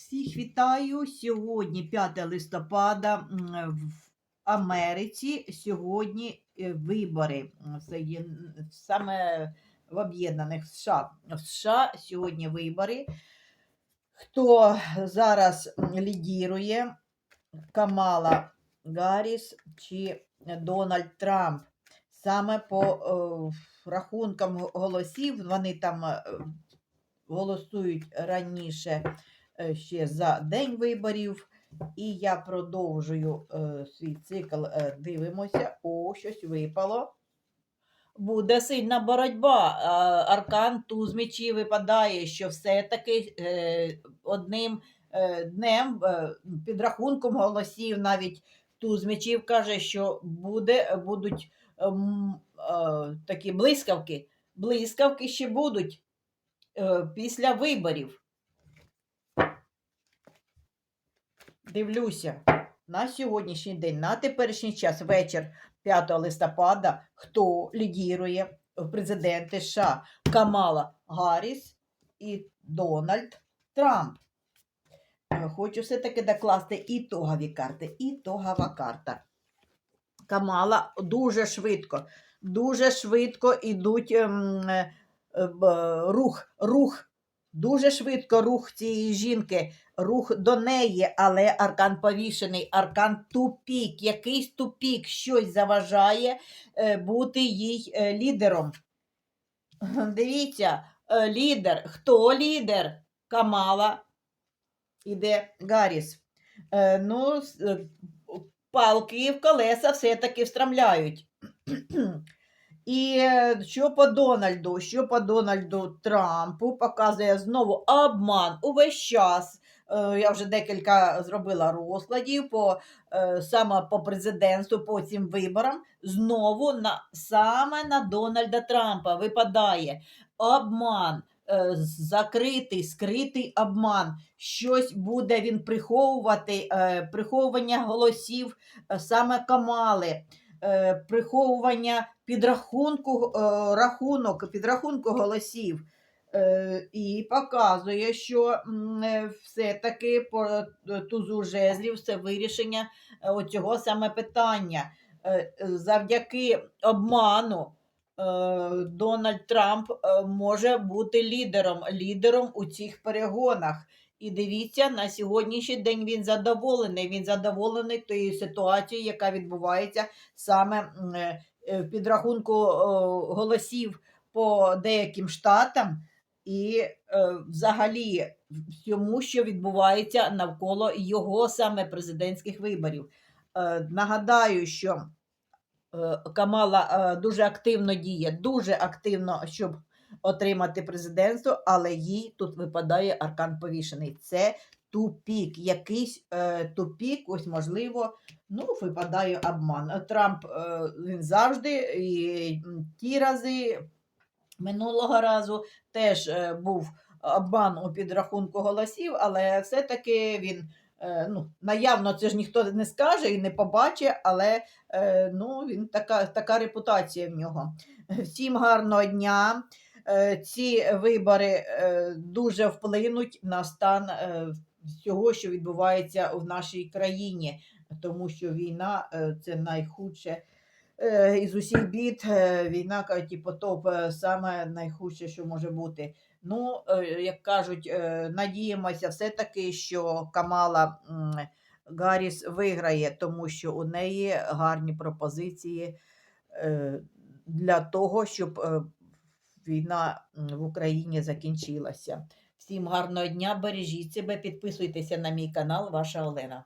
Всіх вітаю. Сьогодні 5 листопада в Америці. Сьогодні е, вибори. Саме в Об'єднаних США. В США сьогодні вибори. Хто зараз лідірує? Камала Гарріс чи Дональд Трамп? Саме по е, рахункам голосів вони там е, голосують раніше ще за день виборів. І я продовжую е, свій цикл. Е, дивимося. О, щось випало. Буде сильна боротьба. Е, Аркан туз мечі випадає, що все-таки е, одним е, днем, е, підрахунком голосів, навіть туз мечів каже, що буде, будуть ем, е, такі блискавки. Блискавки ще будуть е, після виборів. Дивлюся на сьогоднішній день, на теперішній час, вечір 5 листопада, хто лідірує президенти США Камала Гарріс і Дональд Трамп. Е, Хочу все-таки докласти ітогові карти. Ітогова карта. Камала дуже швидко, дуже швидко ідуть ем, е, е, рух, рух. Дуже швидко рух цієї жінки, рух до неї, але аркан повішений, аркан тупік, якийсь тупік, щось заважає е, бути їй е, лідером. Дивіться, е, лідер. Хто лідер? Камала. Іде Гарріс. Ну, палки в колеса все-таки встромляють. І е, що по Дональду, що по Дональду Трампу показує знову обман увесь час. Е, Я вже декілька зробила розкладів по е, саме по президентству, по цим виборам. Знову на саме на Дональда Трампа випадає обман, закритий, скритий обман. Щось буде він приховувати, приховування голосів саме Камали, приховування підрахунку, е, рахунок, підрахунку голосів. Е, І показує, що е, все-таки по е, тузу жезлів це вирішення е, оцього саме питання. Е, е, Завдяки обману е, Дональд Трамп е, може бути лідером, лідером у цих перегонах. І дивіться, на сьогоднішній день він задоволений. Він задоволений тією ситуацією, яка відбувається саме е, е, в підрахунку голосів по деяким штатам, і е, взагалі всьому, що відбувається навколо його саме президентських виборів. Нагадаю, що Камала дуже активно діє, дуже активно, щоб отримати президентство, але їй тут випадає аркан повішений. Це тупік, якийсь е, тупік, ось можливо, ну, випадає обман. Трамп е, він завжди і ті рази минулого разу теж е, був обман у підрахунку голосів, але все-таки він. е, Ну, наявно це ж ніхто не скаже і не побачить, але е, ну, він така, така репутація в нього. Всім гарного дня. Е, Ці вибори е, дуже вплинуть на стан е, всього, що відбувається в нашій країні, тому що війна це найхудше із усіх бід. Війна кажуть, і потоп саме найхудше, що може бути. Ну, як кажуть, надіємося все-таки, що Камала Гарріс виграє, тому що у неї гарні пропозиції для того, щоб війна в Україні закінчилася. Всім гарного дня, бережіть себе, підписуйтеся на мій канал, ваша Олена.